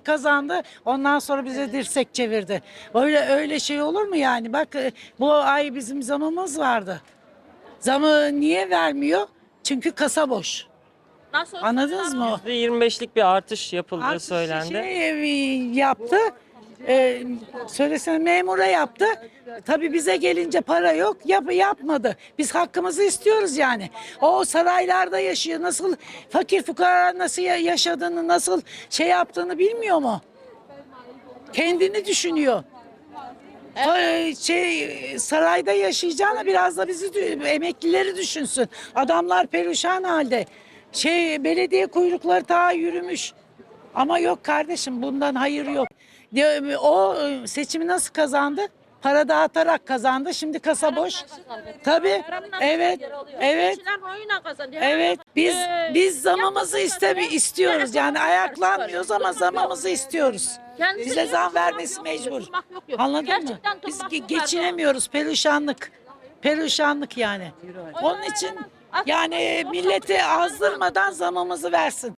kazandı. Ondan sonra bize dirsek çevirdi. Öyle öyle şey olur mu yani? Bak e, bu ay bizim zamımız vardı. Zamı niye vermiyor? Çünkü kasa boş. Anladınız mı? %25'lik bir artış yapıldığı Artık söylendi. Şey e, yaptı. E, söylesene memura yaptı. Tabii bize gelince para yok. Yap, yapmadı. Biz hakkımızı istiyoruz yani. O saraylarda yaşıyor. Nasıl fakir fukara nasıl ya- yaşadığını, nasıl şey yaptığını bilmiyor mu? Kendini düşünüyor. Ay, Şey sarayda yaşayacağına biraz da bizi emeklileri düşünsün. Adamlar perişan halde. Şey belediye kuyrukları ta yürümüş. Ama yok kardeşim bundan hayır yok. O e, seçimi nasıl kazandı? Para dağıtarak kazandı. Şimdi kasa boş. Tabii. Evet. Evet. Evet. Biz biz zamımızı istemi istiyoruz. Yani ayaklanmıyoruz ama zamımızı istiyoruz. Bize zam vermesi mecbur. Anladın mı? Biz ge- geçinemiyoruz. Perişanlık. Perişanlık yani. Onun için yani milleti azdırmadan zamımızı versin.